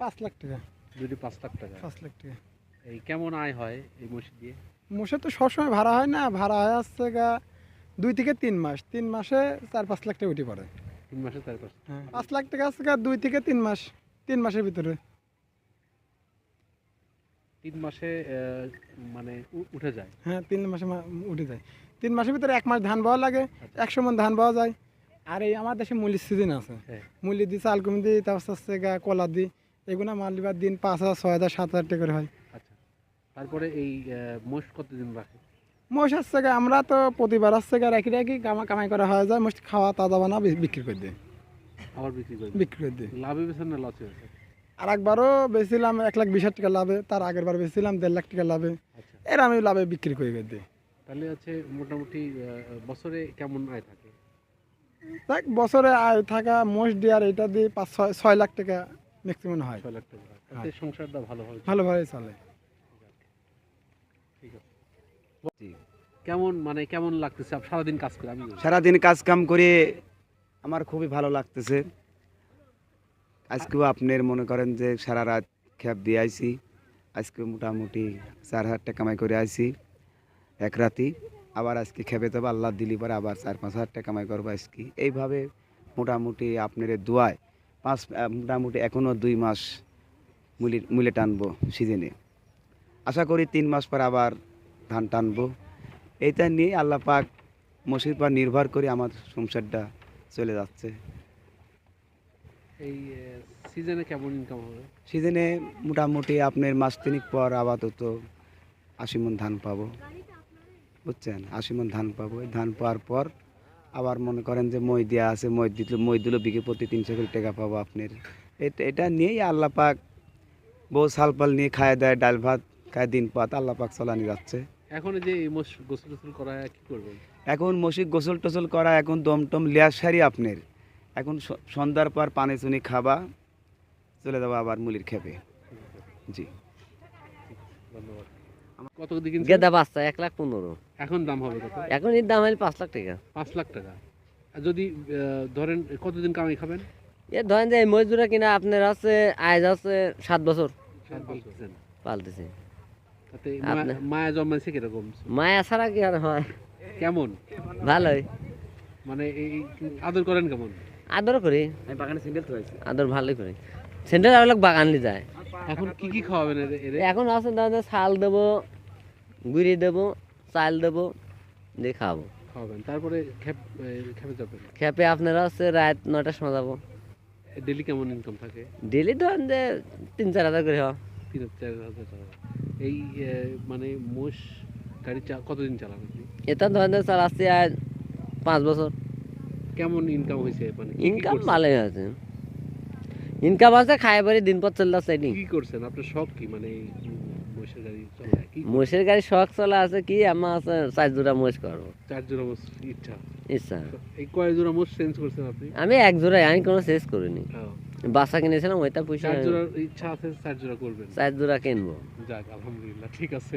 পাঁচ লাখ টাকা। দুটি পাঁচ লাখ টাকা। পাঁচ লাখ টাকা। এই কেমন আয় হয় এই মসজিদ দিয়ে? মোষে তো সবসময় ভাড়া হয় না ভাড়া হয় আসছে গা দুই থেকে তিন মাস। তিন মাসে চার পাঁচ লাখ টাকা উঠে পড়ে। তিন মাসে চার পাঁচ হ্যাঁ পাঁচ লাখ টাকা আসছে গা দুই থেকে তিন মাস তিন মাসের ভিতরে। তিন মাসে মানে উঠে যায়? হ্যাঁ তিন মাসে উঠে যায়। তিন মাসের ভিতরে এক মাস ধান পাওয়া লাগে একশো মন ধান পাওয়া যায়। আর এই আমার দেশে মুলির সিজন আছে। হ্যাঁ। মুলি দিই চাল কমি দিই তারপর হচ্ছে গা কলা দিই এগুলো মালিবার দিন পাঁচ হাজার ছয় হাজার সাত হাজার টাকা করে হয়। আচ্ছা। তারপরে এই মোষ কতদিন রাখে? মোষ আসছে আমরা তো প্রতিবার আসছে রাখি রাখি কামা কামাই করা হয়ে যায় মোষ খাওয়া তাজা বানা বিক্রি করে দিই। আবার বিক্রি করে বিক্রি করে দিই। লাভে বেছেন না লসে আর একবারও বেচছিলাম এক লাখ বিশ হাজার টাকা লাভে তার আগের বার বেচছিলাম দেড় লাখ টাকা লাভে। আচ্ছা। এর আমি লাভে বিক্রি করে দিই। তাহলে হচ্ছে মোটামুটি বছরে কেমন আয় থাকে? দেখ বছরে আয় থাকা মোষ দিয়ে আর এটা দিয়ে পাঁচ ছয় ছয় লাখ টাকা ম্যাক্সিমাম হয়। ছয় লাখ টাকা। এতে সংসারটা ভালোভাবে চলে। ভালোভাবে চলে। ঠিক আছে। কেমন মানে কেমন লাগতেছে? আপ- সারাদিন কাজ করে আমি বলি। সারাদিন কাজ কাম করে আমার খুবই ভালো লাগতেছে। আজকেও আপনার মনে করেন যে সারা রাত খ্যাপ দিয়ে আইছি। আজকে মোটামুটি চার হাজার টাকা কামাই করে আইছি। এক রাতি। আবার আজকে খেপে দেবো আল্লাহ দিলি পরে আবার চার পাঁচ হাজার টাকা কামাই করব আজকে। এইভাবে মোটামুটি আপনার দোয়ায় পাঁচ মোটামুটি এখনও দুই মাস মুলি মুলে টানবো সিজনে। আশা করি তিন মাস পর আবার ধান টানবো। এইটা নিয়ে আল্লাহ পাক মসির পর নির্ভর করে আমার সংসারটা চলে যাচ্ছে। এই সিজনে কেমন ইনকাম হবে? সিজনে মোটামুটি আপনার মাস তিনিক পর আপাতত আশি মন ধান পাবো। বুঝছেন? আশি মন ধান পাবো। এই ধান পাওয়ার পর আবার মনে করেন যে মই দেওয়া আছে মই দিলে মই দিলে বিঘে প্রতি তিনশো করে টাকা পাবো আপনার। এটা এটা নিয়েই আল্লাহ পাক বউ সালপাল নিয়ে খায় দেয় ডাল ভাত খায় দিন পাত আল্লাহ পাক চলানি যাচ্ছে। এখন এই যে গোসল টোসল করা কি করবেন? এখন মসিক গোসল টোসল করা এখন দম টম লেয়ার সারি আপনার। এখন সন্ধ্যার পর পানি চুনি খাবা চলে যাব আবার মুলির খেপে। জি। ধন্যবাদ। কত গেদা বাচ্চা এক লাখ পনেরো। এখন দাম হবে কত? এখন এর দাম হলে পাঁচ লাখ টাকা। পাঁচ লাখ টাকা। যদি ধরেন কতদিন কামাই খাবেন? এ ধরেন যে মজদুরা কিনা আপনার আছে আজ আছে সাত বছর। পালতেছে। মায়া জন্মাইছে কীরকম? মায়া ছাড়া কি আর হয়? কেমন? ভালোই। মানে এই আদর করেন কেমন? আদর করি। বাগানে সিঙ্গেল তো আদর ভালোই করি। সেন্টার আপনার বাগান নিয়ে যায়। এখন কি কি খাওয়াবেন এখন আছে যে শাল দেবো গুড়ি দেবো চাল দেবো দিয়ে খাব। খাওয়াবেন। তারপরে খেপ খেপে যাবেন? খেপে আপনারা হচ্ছে রাত নয়টার সময় যাব। ডেলি কেমন ইনকাম থাকে? ডেলি ধরেন যে তিন চার হাজার করে হয়। তিন চার হাজার টাকা। এই মানে মোষ গাড়ি চা কতদিন আপনি? এটা ধরেন চালাচ্ছি আজ পাঁচ বছর। কেমন ইনকাম হয়েছে? মানে ইনকাম? ভালোই আছে ইনকাম আছে খায় বাড়ি দিন পর চলে যাচ্ছে কি করছেন? আপনার শখ কি? মানে মোষের গাড়ি মোষের গাড়ি শখ চলা আছে কি? আমার আছে চার জোড়া মোষ করব। চার জোড়া মোষ ইচ্ছা। ইচ্ছা। এই কয় জোড়া মোষ চেঞ্জ করছেন আপনি? আমি এক জোড়াই আমি কোনো শেষ করিনি। বাসা কিনেছিলাম ওইটা পয়সা চার জোড়ার ইচ্ছা আছে চার জোড়া করবেন। চার জোড়া কিনবো। যাক আলহামদুলিল্লাহ ঠিক আছে।